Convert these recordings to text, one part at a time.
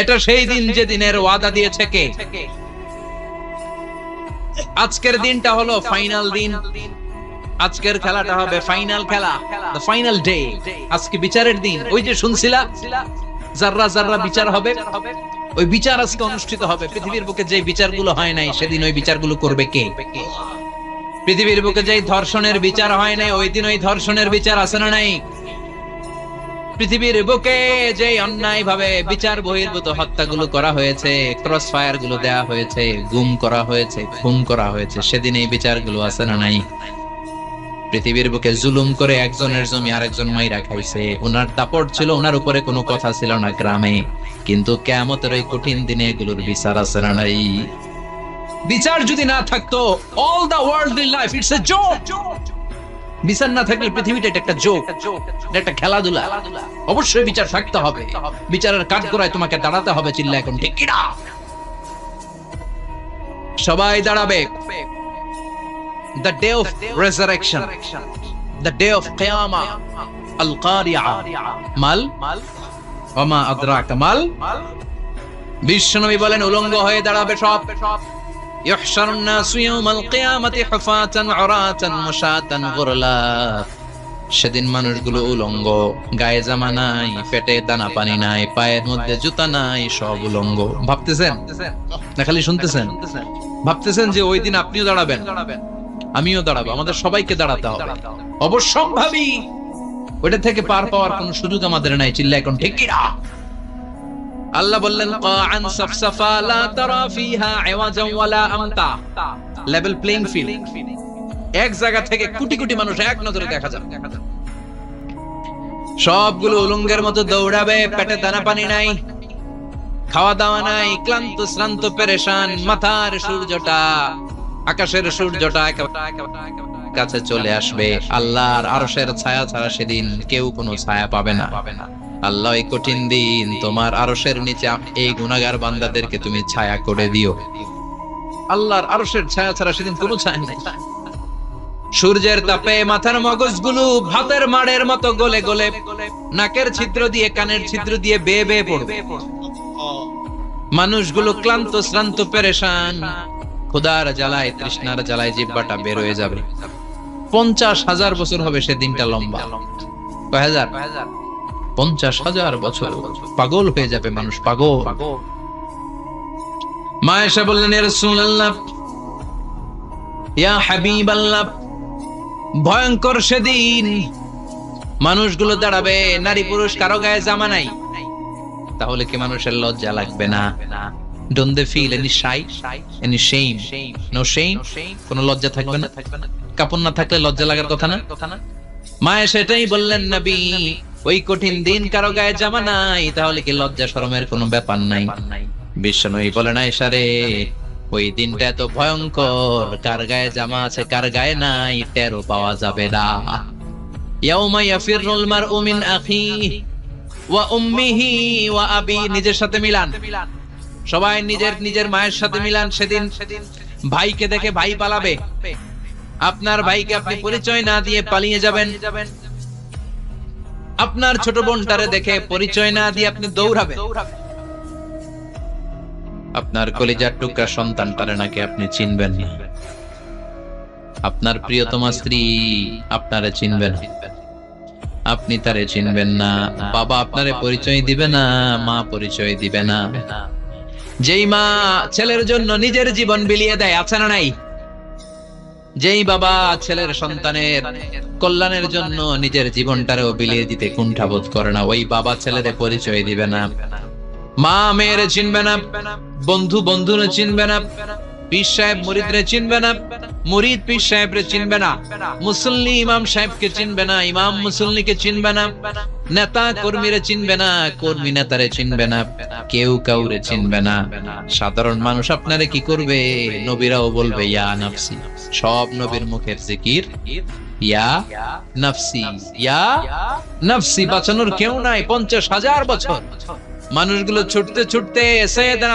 এটা সেই দিন যে দিনের ওয়াদা দিয়েছে কে? আজকের দিনটা হলো ফাইনাল দিন। আজকের খেলাটা হবে ফাইনাল খেলা দ্য ফাইনাল ডে আজকে বিচারের দিন। ওই যে শুনছিলা? জাররা জাররা বিচার হবে, ওই বিচার আজকে অনুষ্ঠিত হবে। পৃথিবীর বুকে যে বিচারগুলো হয় নাই, সেদিন ওই বিচারগুলো করবে কে? পৃথিবীর বুকে যে ধর্ষণের বিচার হয় নাই, ওই দিন ওই ধর্ষণের বিচার আছে না নাই? পৃথিবীর বুকে যে অন্যায় ভাবে বিচার বহির্ভূত হত্যাগুলো করা হয়েছে, ক্রস ফায়ারগুলো দেওয়া হয়েছে, গুম করা হয়েছে, খুন করা হয়েছে, সেদিন এই বিচারগুলো আছে না নাই? পৃথিবীর বুকে জুলুম করে একজনের জমি আরেকজন মাইরা খাইছে। ওনার দাপট ছিল ওনার উপরে কোনো কথা ছিল না গ্রামে। কিন্তু কেমতের ওই কঠিন দিনে এগুলোর বিচার আছে না নাই? বিচার যদি না থাকতো all the world in life it's a joke বিচার না থাকলে পৃথিবীটা এটা একটা জোক একটা খেলাধুলা। অবশ্যই বিচার থাকতে হবে। বিচারের কাঠ করায় তোমাকে দাঁড়াতে হবে চিল্লা এখন। ঠিক কিনা? সবাই দাঁড়াবে। The day of resurrection the day of qiyamah al qari'ah mal? ওমা আদরাকা মাল বিশ্বনবী বলেন উলঙ্গ হয়ে দাঁড়াবে সব। يحشر الناس يوم القيامة حفاة عراة مشاة غرلا সেদিন মানুষগুলো উলঙ্গ গায়ে জামা নাই পেটে দানা পানি নাই পায়ের মধ্যে জুতা নাই সব উলঙ্গ ভাবতেছেন না খালি শুনতেছেন ভাবতেছেন যে ওই দিন আপনিও দাঁড়াবেন আমিও দাঁড়াবো আমাদের সবাইকে দাঁড়াতে হবে অবশ্যম্ভাবী ওইটা থেকে পার পাওয়ার কোনো সুযোগ আমাদের নাই চিল্লা এখন ঠিক কিনা আল্লাহ বললেন, কাআন সাফসাফা, লা তারা ফিহা ওয়ালা আমতা। লেভেল প্লেইং ফিল্ড এক জায়গা থেকে কোটি কোটি মানুষ এক নজরে দেখা যাবে। সবগুলো উলঙ্গের মতো দৌড়াবে, পেটে দানা পানি নাই, খাওয়া দাওয়া নাই, ক্লান্ত, শ্রান্ত, পেরেশান, মাথার সূর্যটা, আকাশের সূর্যটা কাছে চলে আসবে। আল্লাহর আরশের ছায়া ছাড়া সেদিন কেউ কোনো ছায়া পাবে না পাবে না। আল্লাহ, এই কঠিন দিন তোমার আরশের নিচে এই গুনাহগার বান্দাদেরকে তুমি ছায়া করে দিও। আল্লাহর আরশের ছায়া ছাড়া সেদিন কোনো ছায়া নেই। সূর্যের তাপে মাথার মগজগুলো ভাতের মাড়ের মতো গলে গলে, নাকের ছিদ্র দিয়ে, কানের ছিদ্র দিয়ে বেয়ে বেয়ে পড়বে। মানুষগুলো ক্লান্ত, শ্রান্ত, পেরেশান। ক্ষুধার জ্বালায়, তৃষ্ণার জ্বালায় জিব্বাটা বের হয়ে যাবে। পঞ্চাশ হাজার বছর হবে সে দিনটা লম্বা। কয় হাজার? পঞ্চাশ হাজার বছর। পাগল হয়ে যাবে মানুষ, পাগল। মা এসে বললেন ইয়া ভয়ঙ্কর সেদিন মানুষগুলো দাঁড়াবে, নারী পুরুষ কারও গায়ে জামা নাই। তাহলে কি মানুষের লজ্জা লাগবে না? কাপড় না থাকলে লজ্জা লাগার কথা না? মায়ে সেটাই বললেন, নবী ওই কঠিন দিন কারও গায়ে জামা নাই তাহলে কি লজ্জা শরমের কোনো ব্যাপার নাই? বিশ্বনবী বলেন আয়েশারে ওই দিনটা এত ভয়ঙ্কর কার গায়ে জামা আছে কার গায়ে নাই টেরও পাওয়া যাবে না। ইয়াউমা ইয়াফিরুল মারউ মিন আখিহি ওয়া উম্মিহি ওয়া আবি নিজের সাথে মিলান। সবাই নিজের নিজের মায়ের সাথে মিলান সেদিন। ভাইকে দেখে ভাই পালাবে। আপনার ভাইকে আপনি পরিচয় না দিয়ে পালিয়ে যাবেন। আপনার ছোট বোনটারে দেখে পরিচয় না দিয়ে আপনি দৌড়াবেন। আপনার কলিজার টুকরা সন্তানটারে নাকি আপনি চিনবেন না। আপনার প্রিয়তমা স্ত্রী আপনারে চিনবেন। আপনি তারে চিনবেন না। বাবা আপনারে পরিচয় দিবে না, মা পরিচয় দিবে না। যেই মা ছেলের জন্য নিজের জীবন বিলিয়ে দেয়, আছে না নাই? যেই বাবা ছেলের সন্তানের কল্যাণের জন্য নিজের জীবনটারেও বিলিয়ে দিতে কুণ্ঠাবোধ করে না, ওই বাবা ছেলেদের পরিচয় দিবে না। মা মেয়েরে চিনবে না, বন্ধু বন্ধুরে চিনবে না সাধারণ মানুষ আপনারে কি করবে? নবীরাও বলবে, ইয়া নাফসি। সব নবীর মুখের জিকির, ইয়া নাফসি। ইয়া নাফসি, বাঁচানোর কেউ নাই, পঞ্চাশ হাজার বছর। মানুষগুলো ছুটতে ছুটতে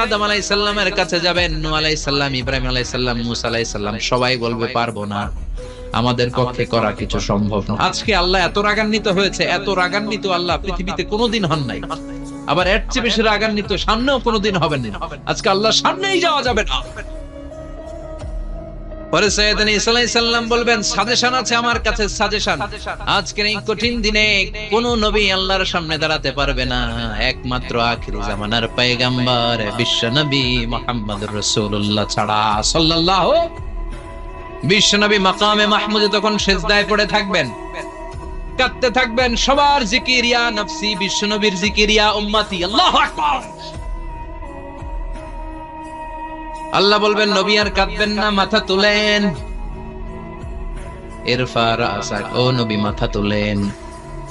আদম আলাই সাল্লামের কাছে যাবেন নু আলাই সাল্লাম ইব্রাহিম আলাই সাল্লাম মুসা আলাই সাল্লাম সবাই বলবে, পারব না। আমাদের পক্ষে করা কিছু সম্ভব না। আজকে আল্লাহ এত রাগান্বিত হয়েছে, এত রাগান্বিত আল্লাহ পৃথিবীতে কোনোদিন হন নাই। আবার এর চেয়ে বেশি রাগান্বিত সামনেও কোনোদিন হবেন না। আজকে আল্লাহ সামনেই যাওয়া যাবে না। পরে সৈয়দানি মাকামে মাহমুদে তখন সেজদায় পড়ে থাকবেন। কাঁদতে থাকবেন, সবার জিকির ইয়া নফসি বিশ্ব নবীর জিকির ইয়া উম্মতি, আল্লাহু আকবার। আল্লাহ বলবেন, নবী আর কাঁদবেন না, মাথা তুলেন। এরফার আসাক, ও নবী, মাথা তুলেন।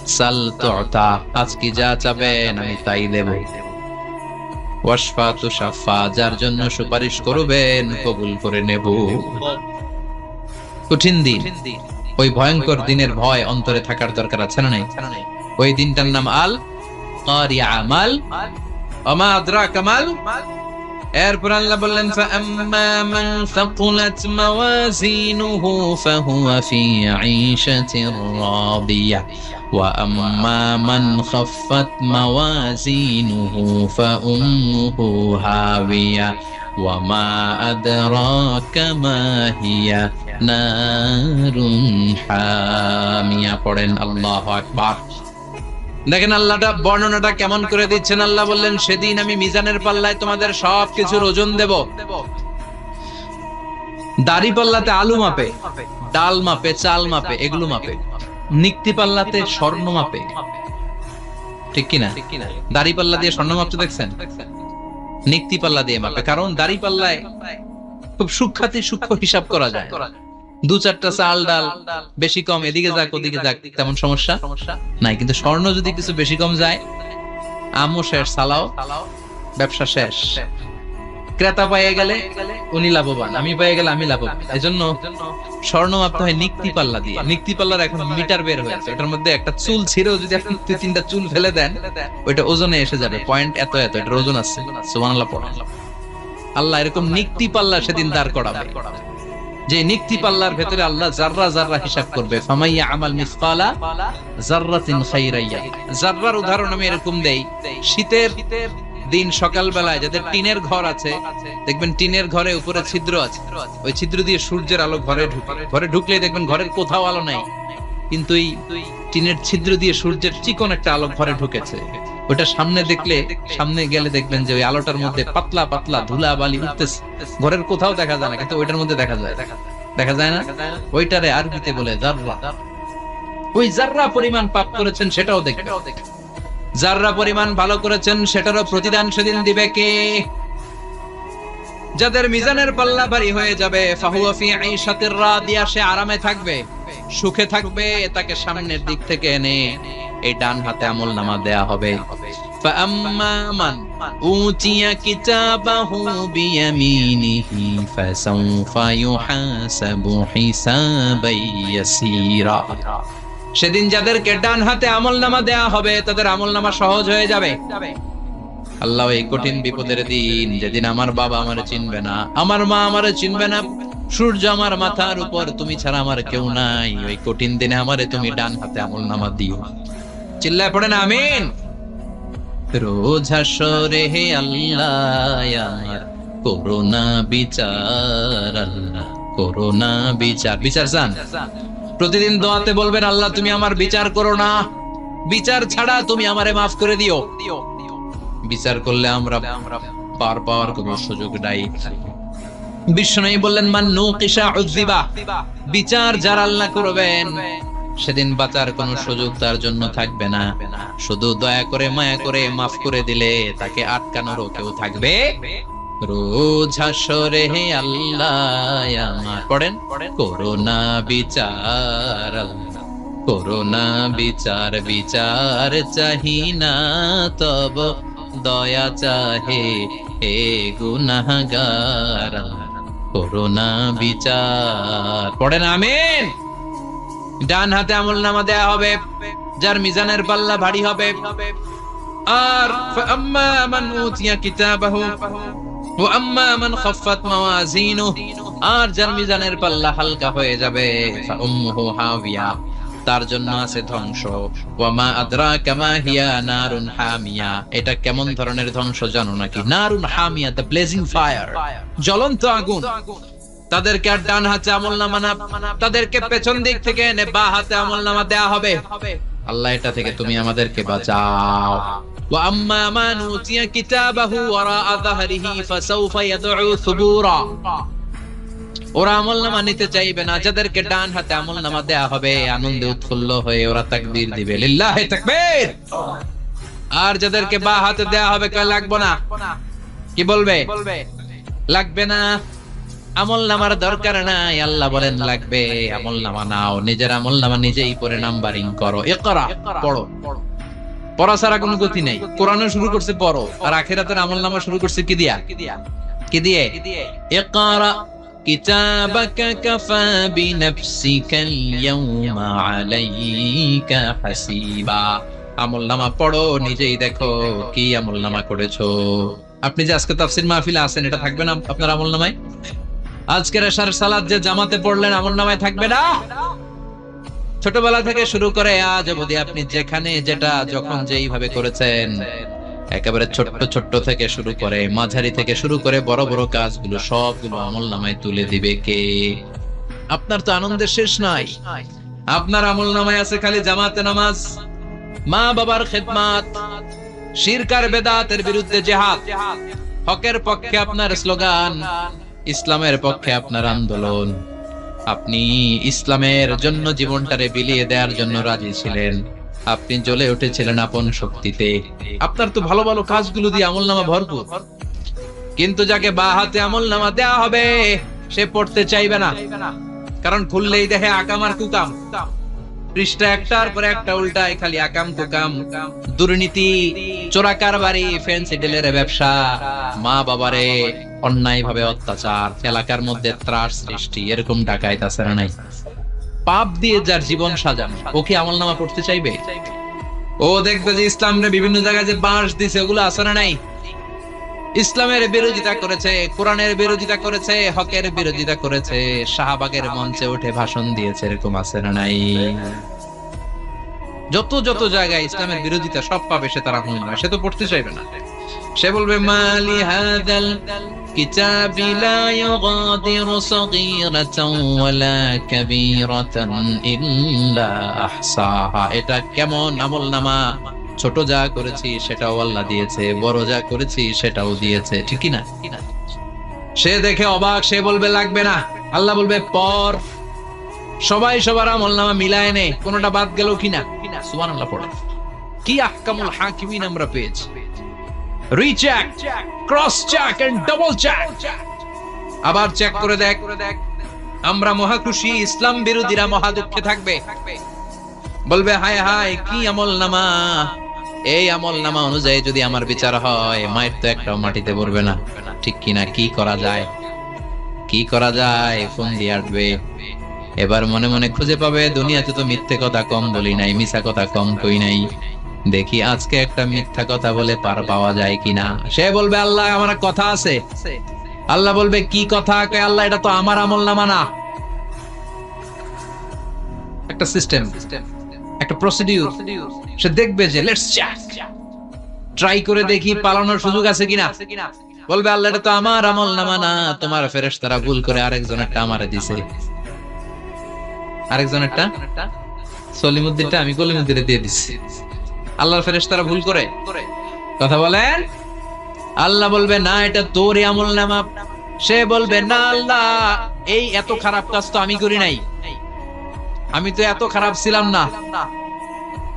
সাল তুতা আজকে যা চাবেন আমি তাই দেব। যার জন্য সুপারিশ করবেন, কবুল করে নেব। কঠিন দিন। ওই ভয়ঙ্কর দিনের ভয় অন্তরে থাকার দরকার আছে না নাই? ওই দিনটার নাম আল কারিয়া আমাল এরপর আল্লাহ বললেন فأما من ثقلت موازينه فهو في عيشة راضية وأما من خفت موازينه فأمه هاوية وما أدراك ما هي نار حامية পড়েন আল্লাহু আকবার দেখেন আল্লাহটা, বর্ণনাটা কেমন করে দিচ্ছেন? আল্লাহ বললেন, সেদিন আমি মিজানের পাল্লায় তোমাদের সব কিছুর ওজন দেব। দাড়ি পাল্লাতে আলু মাপে, ডাল মাপে, চাল মাপে, এগুলো মাপে। নিক্তি পাল্লাতে স্বর্ণ মাপে। ঠিক কিনা? দাড়ি পাল্লা দিয়ে স্বর্ণ মাপতে দেখছেন? নিক্তি পাল্লা দিয়ে মাপে। কারণ দাড়ি পাল্লায় খুব সূক্ষাতি সূক্ষ্ম হিসাব করা যায়। দু চারটা চাল ডাল বেশি কম এদিকে যাক ওদিকে যাক তেমন সমস্যা নাই কিন্তু স্বর্ণ যদি কিছু বেশি কম যায় আমও শেষ সালাও। ব্যবসা শেষ। ক্রেতা পাইয়ে গেলে উনি লাভবান আমি পাইয়ে গেলে আমি লাভবান। এই জন্য স্বর্ণ মাপতে হয় নিক্তি পাল্লা দিয়ে। নিক্তি পাল্লার এখন মিটার বের হয়েছে। ওটার মধ্যে একটা চুল ছিঁড়েও যদি আপনি দুই তিনটা চুল ফেলে দেন ওইটা ওজনে এসে যাবে। পয়েন্ট এত এত এটার ওজন আছে। সুবহানাল্লাহ পড়া। আল্লাহ এরকম নিক্তি পাল্লা সেদিন দাঁড় করাবে। যে নিক্তি পাল্লার ভেতরে আল্লাহ জাররা জাররা হিসাব করবে, ফামাইয়া আমাল মিসকালা জাররাতিন খাইরাইয়া। জাররার উদাহরণ আমি এরকম দেই, শীতের দিন সকাল বেলায় যাদের টিনের ঘর আছে, দেখবেন টিনের ঘরে উপরে ছিদ্র আছে, ওই ছিদ্র দিয়ে সূর্যের আলো ঘরে ঢুকে, ঘরে ঢুকলেই দেখবেন ঘরের কোথাও আলো নাই। কিন্তু এই টিনের ছিদ্র দিয়ে সূর্যের চিকন একটা আলো ঘরে ঢুকেছে। ওটা সামনে দেখলে, সামনে গেলে দেখবেন যে ওই আলোটার মধ্যে পাতলা পাতলা ধুলা বালি উঠতেছে। ঘরের কোথাও দেখা যায় না, কিন্তু ওইটার মধ্যে দেখা যায়। দেখা যায় না? ওইটারে আরবিতে বলে জাররা। ওই জাররা পরিমাণ পাপ করেছেন সেটাও দেখবে জাররা পরিমাণ ভালো করেছেন সেটারও প্রতিদান সেদিন দিবে কে? যাদের মিজানের পাল্লা ভারী হয়ে যাবে, ফাহুয়া ফি আইশাতির রাদিয়া, সে আরামে থাকবে। সুখে থাকবে, তাকে সামনের দিক থেকে এনে এই ডান হাতে আমল নামা দেয়া হবে। সেদিন যাদেরকে ডান হাতে আমল নামা দেয়া হবে, তাদের আমল নামা সহজ হয়ে যাবে। আল্লাহ এই কঠিন বিপদের দিন, যেদিন আমার বাবা আমার চিনবে না, আমার মা আমার চিনবে না সূর্য আমার মাথার উপর তুমি ছাড়া আমার কেউ নাই। ওই কঠিন দিনে আমারে তুমি ডান হাতে আমল নামা দিও। চিল্লায় পড়ে আমিন। রোজ হে আল্লাহ করোনা বিচার, আল্লাহ। করোনা বিচার। বিচার চান? প্রতিদিন দোয়াতে বলবেন, আল্লাহ, তুমি আমার বিচার করো না। বিচার ছাড়া তুমি আমারে মাফ করে দিও। বিচার করলে আমরা পার পাওয়ার কোন সুযোগ নাই। বিষ্ণু বললেন মান উযিবা বিচার যার আল্লাহ করবেন, সেদিন বাঁচার কোনো সুযোগ তার জন্য থাকবে না। শুধু দয়া করে, মায়া করে মাফ করে দিলে তাকে আটকানোরও কেউ থাকবে। হে আল্লাহ পড়েন, করোনা বিচার করোনা বিচার বিচার চাহি না তব, দয়া চাহে হে গুনাহগার। করোনা বিচার। পড়েন, আমিন। ডান হাতে আমল নামা দেয়া হবে, যার মিজানের পাল্লা ভারী হবে। আর আম্মা কিতাবাহু আর যার পাল্লা হালকা হয়ে যাবে হাবিয়া তার জন্য আছে ধ্বংস ওয়ামা আদরাকা মা হিয়া নারুন হামিয়া এটা কেমন ধরনের ধ্বংস জানো নাকি নারুন হামিয়া দ্য ব্লেজিং ফায়ার জ্বলন্ত আগুন তাদেরকে আর ডান হাতে আমল নামা না তাদেরকে পেছন দিক থেকে এনে বা হাতে আমল নামা দেয়া হবে আল্লাহ এটা থেকে তুমি আমাদেরকে বাঁচাও وأما من أوتي كتابه وراء ظهره فسوف يدعو ثبورا ওরা আমল নামা নিতে চাইবে না। যাদেরকে ডান হাতে আমল নামা দেয়া হবে, আনন্দে উৎফুল্ল হয়ে ওরা তাকবীর দিবে। লিল্লাহি তাকবীর! আর যাদেরকে বা হাতে দেয়া হবে, কয়, লাগবে না। কি বলবে? লাগবে না। আমল নামার দরকার নাই। আল্লাহ বলেন, লাগবে। আমল নামা নাও। নিজের আমল নামা নিজেই পরে নাম্বারিং করো। ইকরা, পড়ো। পড়া ছাড়া কোনো গতি নাই। কোরআনও শুরু করছে, পড়ো। আর আখিরাতের আমল নামা শুরু করছে কি দিয়া? কি দিয়ে? ইকরা كتابك كفى بنفسك اليوم عليك حسيبا আমল নামা পড়ো নিজেই দেখো কি আমল নামা করেছো আপনি যে আজকে তাফসির মাহফিলে আছেন এটা থাকবে না আপনার আমল নামায় আজকের এশার সালাদ যে জামাতে পড়লেন আমল নামায় থাকবে না ছোটবেলা থেকে শুরু করে আজ অবধি আপনি যেখানে যেটা যখন যেইভাবে করেছেন একেবারে ছোট্ট ছোট্ট থেকে শুরু করে, মাঝারি থেকে শুরু করে বড় বড় কাজগুলো, সবগুলো আমল নামায় তুলে দিবে কে? আপনার তো আনন্দের শেষ নাই। আপনার আমল নামায় আছে খালি জামাতে নামাজ, মা বাবার খেদমাত, শিরকার বেদাতের বিরুদ্ধে জেহাদ। হকের পক্ষে আপনার স্লোগান, ইসলামের পক্ষে আপনার আন্দোলন। আপনি ইসলামের জন্য জীবনটারে বিলিয়ে দেওয়ার জন্য রাজি ছিলেন। আপনি জ্বলে উঠেছিলেন আপন শক্তিতে। আপনার তো ভালো ভালো কাজগুলো দিয়ে আমল নামা ভরপুর। কিন্তু যাকে বা হাতে আমল নামা দেওয়া হবে, সে পড়তে চাইবে না। কারণ খুললেই দেখে আকাম আর কুকাম। পৃষ্ঠা একটার পর একটা উল্টায়, খালি আকাম, কুকাম। দুর্নীতি, চোরা কারবারি, ফ্যান্সি ডিলের ব্যবসা। মা বাবারে অন্যায় ভাবে অত্যাচার এলাকার মধ্যে ত্রাস সৃষ্টি, এরকম ডাকাইত তাছাড়া নাই? পাপ দিয়ে যার জীবন সাজানো, ও কি আমল নামা পড়তে চাইবে? ও দেখবে যে ইসলামরে বিভিন্ন জায়গায় যে বাঁশ দিছে, ওগুলো আছে না নাই? ইসলামের বিরোধিতা করেছে, কোরআনের বিরোধিতা করেছে, হকের বিরোধিতা করেছে, শাহবাগের মঞ্চে উঠে ভাষণ দিয়েছে, এরকম আছে না নাই? যত যত জায়গায় ইসলামের বিরোধিতা সব পাবে, সে তারা নয় সে তো পড়তে চাইবে না। সে বলবে মালি হাদাল الكتاب لا يغادر صغيرة ولا كبيرة إلا أحصاها এটা কেমন আমল নামা ছোট যা করেছি সেটাও আল্লাহ দিয়েছে বড় যা করেছি সেটাও দিয়েছে ঠিক না সে দেখে অবাক সে বলবে লাগবে না আল্লাহ বলবে পর সবাই সবার আমল নামা মিলায় নে কোনটা বাদ গেল কিনা সুবহানাল্লাহ পড়ে কি আহকামুল হাকিমিন আমরা পেয়েছি Recheck cross check and double check আবার চেক করে দেখ। আমরা মহা খুশি ইসলাম বিরোধীরা মহা দুঃখে থাকবে। বলবে, হায় হায়, কি আমল নামা? এই আমল নামা অনুযায়ী যদি আমার বিচার হয়, মায়ের তো একটা মাটিতে পড়বে না। ঠিক কিনা, কি করা যায়? কি করা যায়? ফোন দিয়ে আসবে। এবার মনে মনে খুঁজে পাবে, দুনিয়াতে তো মিথ্যে কথা কম বলি নাই, মিছা কথা কম কই নাই। দেখি আজকে একটা মিথ্যা কথা বলে পার পাওয়া যায় কিনা। সে বলবে, আল্লাহ, আমার কথা আছে। আল্লাহ বলবে, কি কথা? আল্লাহ, এটা তো আমার আমল না। একটা সিস্টেম একটা প্রসিডিউর সে দেখবে যে লেটস ট্রাই করে দেখি পালানোর সুযোগ আছে কিনা। বলবে, আল্লাহ, এটা তো আমার আমল না। তোমার ফেরেশতারা ভুল করে আরেকজনেরটা আমারে দিছে। আরেকজনেরটা? সলিমুদ্দিনটা, আমি কলিমুদ্দিনে দিয়ে দিচ্ছি আল্লাহর ফেরেশতারা ভুল করে। কথা বলেন? আল্লাহ বলবে, না, এটা তোর আমল নামা। সে বলবে, না, আল্লাহ, এই এত খারাপ কাজ তো আমি করি নাই। আমি তো এত খারাপ ছিলাম না।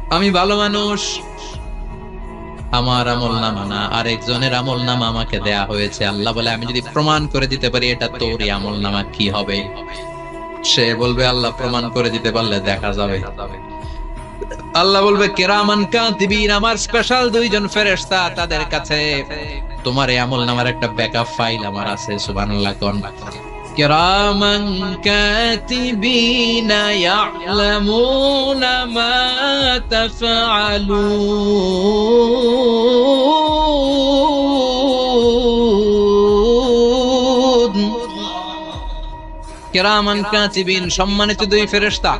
আমি ভালো মানুষ। আমার আমল নামা না, আরেকজনের আমল নামা আমাকে দেয়া হয়েছে। আল্লাহ বলে, আমি যদি প্রমাণ করে দিতে পারি, এটা তোরই আমল নামা, কি হবে? সে বলবে, আল্লাহ প্রমাণ করে দিতে পারলে দেখা যাবে। আল্লাহ বলবে, কেরামান কাতিবিন আমার স্পেশাল দুইজন ফেরেশতা তাদের কাছে। তোমার এই আমল নামার একটা ব্যাকআপ ফাইল আমার আছে, সুবহানাল্লাহ, কোন? কেরামান কাতিবিন ইয়ালামুনা মা তাফআলুন। কেরামান কাতিবিন সম্মানিত দুই ফেরেশতা।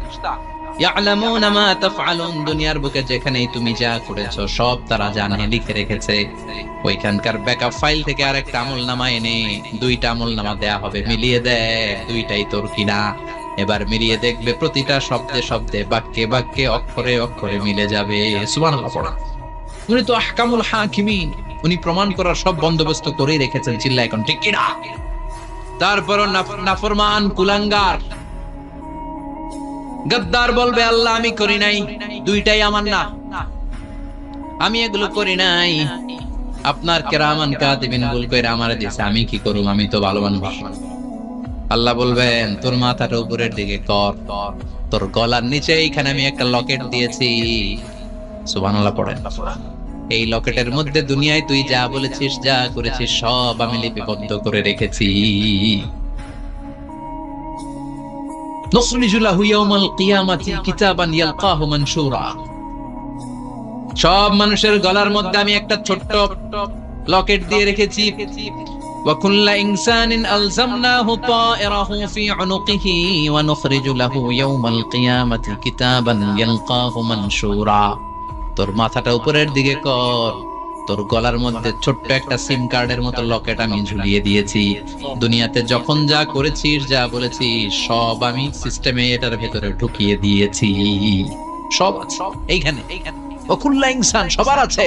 ইয়ালামুনা মা তাফআলুন, দুনিয়ার বুকে যেখানেই তুমি যা করেছ, সব তারা জানে লিখে রেখেছে। ওইখানকার ব্যাকআপ ফাইল থেকে আরেকটা আমল নামা এনে দুইটা আমল নামা দেয়া হবে। মিলিয়ে দেয়, দুইটাই তোর কিনা। এবার মিলিয়ে দেখবে প্রতিটা শব্দে শব্দে বাক্যে বাক্যে অক্ষরে অক্ষরে মিলে যাবে। সুবহানাল্লাহ, পড়া। উনি তো আহকামুল হাকিমিন। উনি প্রমাণ করার সব বন্দোবস্ত করেই রেখেছেন চিল্লা এখন, ঠিক কিনা? তারপর নাফরমান, কুলাঙ্গার গদ্দার বলবে, আল্লাহ, আমি করি নাই। দুইটাই আমার না। আমি এগুলো করি নাই। আপনার কেরামান কাতিবিন ভুল করে আমারে দিয়েছে আমি কি করুম? আমি তো ভালো মানুষ। আল্লাহ বলবেন, তোর মাথাটা উপরের দিকে কর। তোর গলার নিচে এইখানে আমি একটা লকেট দিয়েছি। সুবহানাল্লাহ পড়েন। এই লকেটের মধ্যে দুনিয়ায় তুই যা বলেছিস, যা করেছিস, সব আমি লিপিবদ্ধ করে রেখেছি। সব মানুষের গলার মধ্যে আমি একটা ছোট্ট লকেট দিয়ে রেখেছি وكل إنسان ألزمناه طائره في عنقه ونخرج له يوم القيامة كتابا يلقاه منشورا তোর মাথাটা উপরের দিকে কর তোর গলার মধ্যে ছোট্ট একটা সিম কার্ডের মতো লকেট আমি ঝুলিয়ে দিয়েছি দুনিয়াতে যখন যা করেছিস যা বলেছিস সব আমি সিস্টেমে এটার ভেতরে ঢুকিয়ে দিয়েছি সব আছে এইখানে وكل إنسان সবার আছে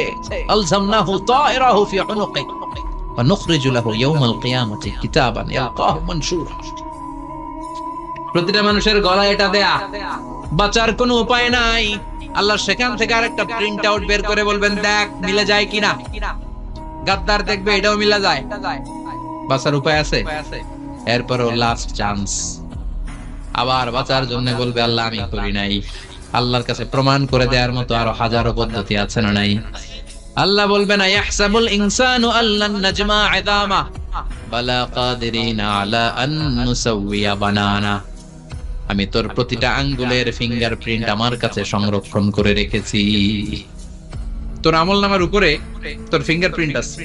ألزمناه طائره في عنقه ونخرج له يوم القيامة كتابا يلقاه منشورا প্রতিটা মানুষের গলায় এটা দেয়া বাঁচার কোনো উপায় নাই আল্লাহ সেখান থেকে আরেকটা প্রিন্ট আউট বের করে বলবেন, দেখ, মিলে যায় কিনা? গাদ্দার দেখবে, এটাও মিলে যায়। বাঁচার উপায় আছে? এরপরও লাস্ট চান্স আবার বাঁচার জন্য বলবে, আল্লাহ, আমি করি নাই। আল্লাহর কাছে প্রমাণ করে দেওয়ার মতো আরও হাজারো পদ্ধতি আছে না নাই? আল্লাহ বলবে না ইয়াহসাবুল ইনসানু আল্লান নাজমা ইদামা বালা কাদিরিনা আলা আন নুসাউইয়া বানানা। আমি তোর প্রতিটা আঙ্গুলের ফিঙ্গারপ্রিন্ট আমার কাছে সংরক্ষণ করে রেখেছি। তোর আমল নামার উপরে তোর ফিঙ্গারপ্রিন্ট আছে।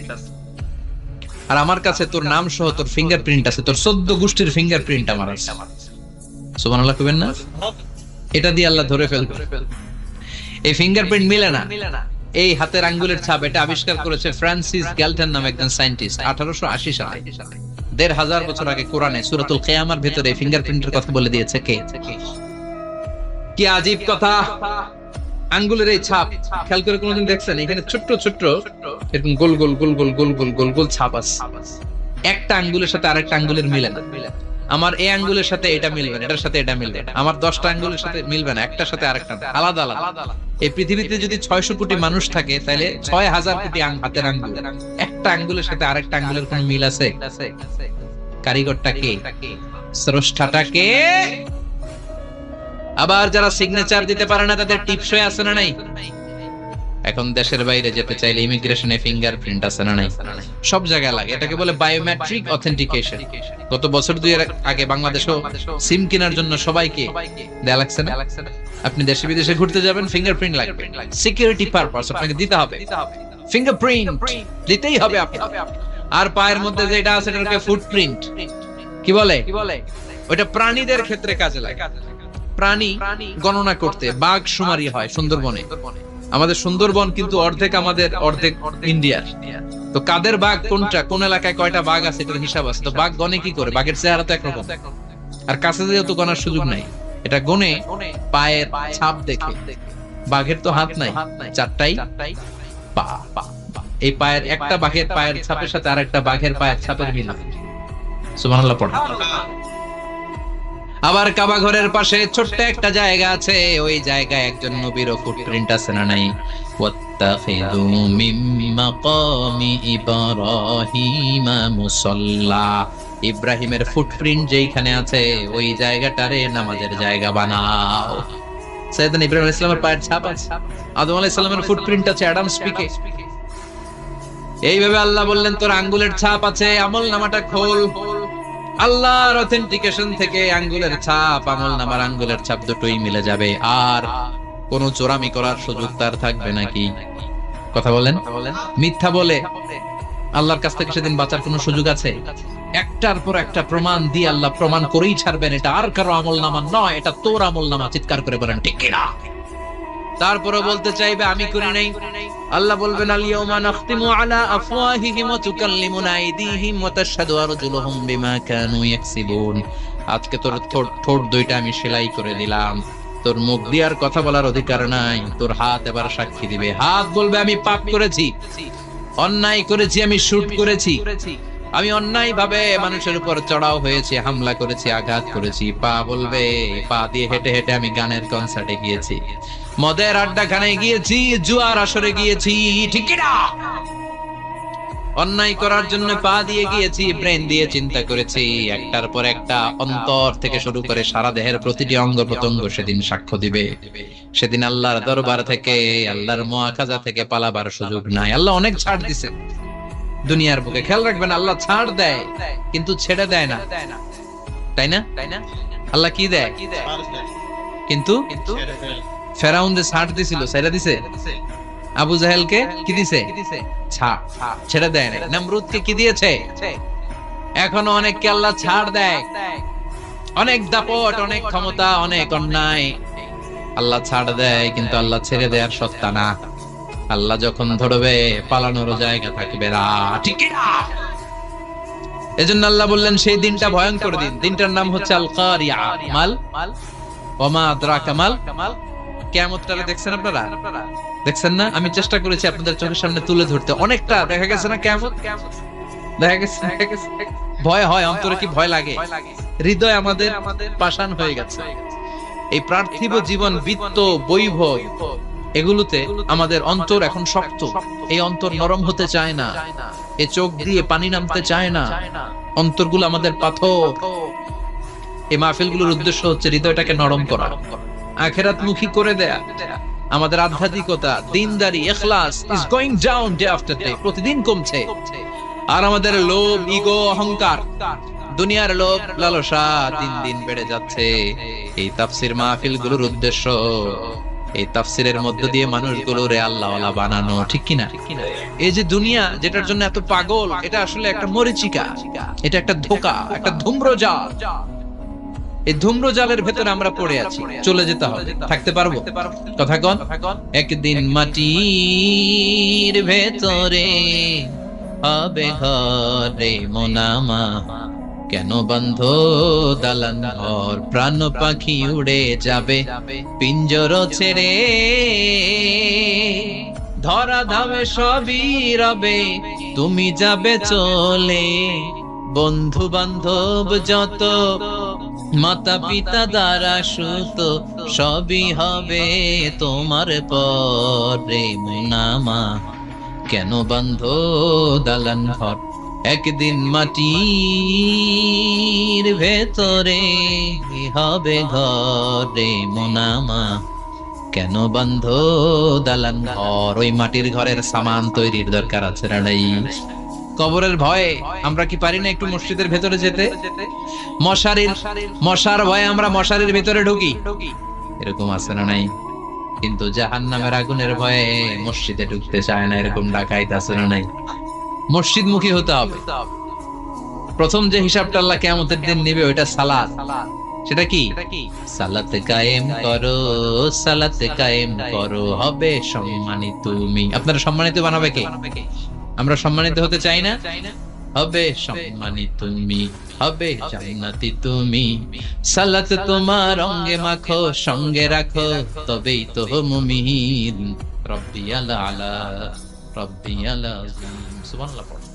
আর আমার কাছে তোর নাম সহ তোর ফিঙ্গারপ্রিন্ট আছে। তোর চোদ্দ গোষ্ঠীর ফিঙ্গারপ্রিন্ট আমার আছে। সুবহানাল্লাহ কইবেন না? এটা দিয়ে আল্লাহ ধরে ফেলবে। এই ফিঙ্গারপ্রিন্ট মিলে না। এই হাতের আঙ্গুলের ছাপ এটা আবিষ্কার করেছে ফ্রান্সিস গ্যালটন নামে একজন সায়েন্টিস্ট আঠারোশো আশি সালে। দেড় হাজার বছর আগে কোরআনে সুরাতুল কেয়ামার ভেতরে ফিঙ্গারপ্রিন্টের কথা বলে দিয়েছে কে? কি আজীব কথা? আঙ্গুলের এই ছাপ, খেয়াল করে কোনোদিন দেখছেন? এখানে ছোট্ট ছোট্ট এরকম গোল গোল গোল গোল গোল গোল গোল গোল ছাপ আছে। একটা আঙ্গুলের সাথে আরেকটা আঙ্গুলের মিলে না আমার এই আঙ্গুলের সাথে এটা মিলবে এটার সাথে এটা মিলবে আমার দশটা আঙ্গুলের সাথে মিলবে না, একটার সাথে আরেকটা আলাদা আলাদা। এই পৃথিবীতে যদি ছয়শো কোটি মানুষ থাকে, তাহলে ছয় হাজার কোটি হাতের আঙ্গুল। একটা আঙ্গুলের সাথে আরেকটা আঙ্গুলের কোন মিল আছে? কারিগরটা কে? স্রষ্টাটা কে? আবার যারা সিগনেচার দিতে পারে না, তাদের টিপসই আছে না নাই? এখন দেশের বাইরে যেতে চাইলে ইমিগ্রেশনে ফিঙ্গারপ্রিন্ট আছে না নাই? সব জায়গায় লাগে। এটাকে বলে বায়োমেট্রিক অথেন্টিকেশন গত বছর দুই আগে বাংলাদেশও সিম কেনার জন্য সবাইকে দেয়া লাগছে না? আপনি দেশে বিদেশে ঘুরতে যাবেন ফিঙ্গারপ্রিন্ট লাগবে। সিকিউরিটি পারপাস আপনাকে দিতে হবে। ফিঙ্গারপ্রিন্ট দিতেই হবে আপনাকে। আর পায়ের মধ্যে যেটা আছে, এটাকে ফুটপ্রিন্ট কি বলে? ওটা প্রাণীদের ক্ষেত্রে কাজে লাগে। প্রাণী গণনা করতে বাঘ সুমারি হয় সুন্দরবনে। আমাদের সুন্দরবন কিন্তু অর্ধেক আমাদের, অর্ধেক ইন্ডিয়ার। তো কাদের বাঘ, কোনটা, কোন এলাকায় কয়টা বাঘ আছে এটার হিসাব আছে। তো বাঘ গনে কি করে? বাঘের চেহারা তো একরকম। আর কাছে যেহেতু গনার সুযোগ নাই, এটা গনে পায়ের ছাপ দেখে। বাঘের তো হাত নাই, চারটাই পা। এই পায়ের একটা বাঘের পায়ের ছাপের সাথে আরেকটা বাঘের পায়ের ছাপের মিল সুবহানাল্লাহ, পড়া। আবার কাবা ঘরের পাশে ছোট্ট একটা জায়গা আছে। ওই জায়গায় একজন নবীর ফুটপ্রিন্ট আছে না নাই? ওয়াত্তাখিযু মিম মাকামি ইব্রাহিমা মুসাল্লা। ইব্রাহিমের ফুটপ্রিন্ট যেইখানে আছে, ওই জায়গাটারে নামাজের জায়গা বানাও। সৈয়দনা ইব্রাহিম আলাইহিস সালামের পায়ের ছাপ আছে। আদম আলাইহিস সালামের ফুটপ্রিন্ট আছে অ্যাডাম স্পিকে এইভাবে আল্লাহ বললেন, তোর আঙ্গুলের ছাপ আছে, আমল নামাটা খোল। আল্লাহর অথেন্টিকেশন থেকে আঙ্গুলের ছাপ, আমল নামার আঙ্গুলের ছাপ দুটোই মিলে যাবে। আর কোন চোরামি করার সুযোগ তার থাকবে নাকি? কথা বলেন? মিথ্যা বলে আল্লাহর কাছ থেকে সেদিন বাঁচার কোনো সুযোগ আছে? একটার পর একটা প্রমাণ দিয়ে আল্লাহ প্রমাণ করেই ছাড়বেন, এটা আর কারও আমল নামা নয়, এটা তোর আমল নামা, চিৎকার করে বলেন, ঠিক তারপরে বলতে চাইবে, আমি করি নাই। আল্লাহ বলবেন আজকে তোর ঠোঁট দুইটা আমি সেলাই করে দিলাম। তোর মুখ দিয়ে আর কথা বলার অধিকার নাই। তোর হাত এবার সাক্ষী দিবে। হাত বলবে, আমি পাপ করেছি। অন্যায় করেছি, আমি শুট করেছি। আমি অন্যায় ভাবে মানুষের উপর চড়াও হয়েছি, হামলা করেছি, আঘাত করেছি। পা বলবে, পা দিয়ে হেঁটে হেঁটে আমি গানের কনসার্টে গিয়েছি। মদের আড্ডা খানে গিয়েছি জুয়ার আসরে গিয়েছি ঠিক না অন্যায় করার জন্য পা দিয়ে গিয়েছি ব্রেন দিয়ে চিন্তা করেছি। একটার পর একটা অন্তর থেকে শুরু করে সারা দেহের প্রতিটি অঙ্গ প্রত্যঙ্গ সেদিন সাক্ষ্য দিবে। সেদিন আল্লাহর দরবার থেকে আল্লাহর মোয়াখাজা থেকে পালাবার সুযোগ নাই। আল্লাহ অনেক ছাড় দিছে। দুনিয়ার বুকে খেয়াল রাখবেন আল্লাহ ছাড় দেয় কিন্তু ছেড়ে দেয় না। তাই না? তাই না? আল্লাহ কি দেয়? কিন্তু? ফেরাউন যে ছাড় দিছিল ছেড়ে দিছে? আবু জাহেলকে কি দিছে? ছাড়। দেয় না নমরুদকে কি দিয়েছে? এখনও অনেককে আল্লাহ ছাড় দেয়। অনেক দাপট অনেক ক্ষমতা অনেক অন্যায়। আল্লাহ ছাড় দেয় কিন্তু আল্লাহ ছেড়ে দেয়ার সত্তা না। আল্লাহ যখন ধরবে পালানোর জায়গা থাকবে না। ঠিক না এজন্য আল্লাহ বললেন সেই দিনটা ভয়ঙ্কর দিন। দিনটার নাম হচ্ছে আল কারিয়া মাল। ওমা আদরাকা দেখছেন আপনারা? দেখছেন না? আমি চেষ্টা করেছি আপনাদের চোখের সামনে তুলে ধরতে। অনেকটা দেখা গেছে না দেখা গেছে? ভয় হয়, অন্তরে কি ভয় লাগে? হৃদয় আমাদের পাষাণ হয়ে গেছে। এই পার্থিব জীবন, বিত্ত, বৈভব, এগুলোতে আমাদের অন্তর এখন শক্ত। এই অন্তর নরম হতে চায় না। এ চোখ দিয়ে পানি নামতে চায় না। অন্তরগুলো আমাদের পাথর। এই মাহফিলগুলোর উদ্দেশ্য হচ্ছে হৃদয়টাকে নরম করা। আখেরাত মুখী করে দেয়া। আমাদের আধ্যাত্মিকতা, দিনদারি, এখলাস is going down day after day প্রতিদিন কমছে। আর আমাদের লোভ ইগো অহংকার, দুনিয়ার লোভ, লালসা দিন দিন বেড়ে যাচ্ছে। এই তাফসির মাহফিলগুলোর উদ্দেশ্য, এই তাফসিরের মধ্য দিয়ে মানুষগুলো রে আল্লাহ বানানো, ঠিক কিনা? এই যে দুনিয়া যেটার জন্য এত পাগল, এটা আসলে একটা মরিচিকা, এটা একটা ধোকা, একটা ধূম্রজাল। এই ধূম্রজালের ভেতরে আমরা পড়ে আছি। চলে যেতে হবে। থাকতে পারব? কথা কন একদিন মাটির ভেতরে হবে ঘরে মোনামা। কেন বন্ধ দালান ঘর? প্রাণ পাখি উড়ে যাবে। পিঞ্জর ছেড়ে। ধরা ধামে সবই রবে। তুমি যাবে চলে। বন্ধু বান্ধব যত মাতা পিতা দ্বারা সুত সবই হবে তোমার পরে। মুনামা কেন বন্ধ দালান ঘর? একদিন মাটির ভেতরে হবে ঘরে। মোনামা কেন বন্ধ দালান ঘর? ওই মাটির ঘরের সামান তৈরির দরকার আছে রাড়াই কবরের ভয়ে আমরা কি পারি না একটু মসজিদের ভেতরে যেতে? মশারির মশার ভয়ে আমরা মশারির ভেতরে ঢুকি। এরকম আছে না নাই? কিন্তু জাহান নামের আগুনের ভয়ে মসজিদে ঢুকতে চায় না, এরকম ডাকাইত আছে না নাই? মসজিদ মুখী হতে হবে। প্রথম যে হিসাবটা আল্লাহ কেমতের দিন নিবে, ওইটা সালাত। সেটা কি? সালাত কায়েম করো, সালাত কায়েম করো, হবে সম্মানিত তুমি। আপনারা সম্মানিত বানাবে কে? আমরা সম্মানিত হতে চাই না? হবে সম্মানি তুমি হবে জান্নাতি তুমি। সালাত তোমার অঙ্গে মাখো সঙ্গে রাখো তবেই তো মুমিন। রব্বি আলা আলা রব্বি আলা সুবহানাল্লাহ।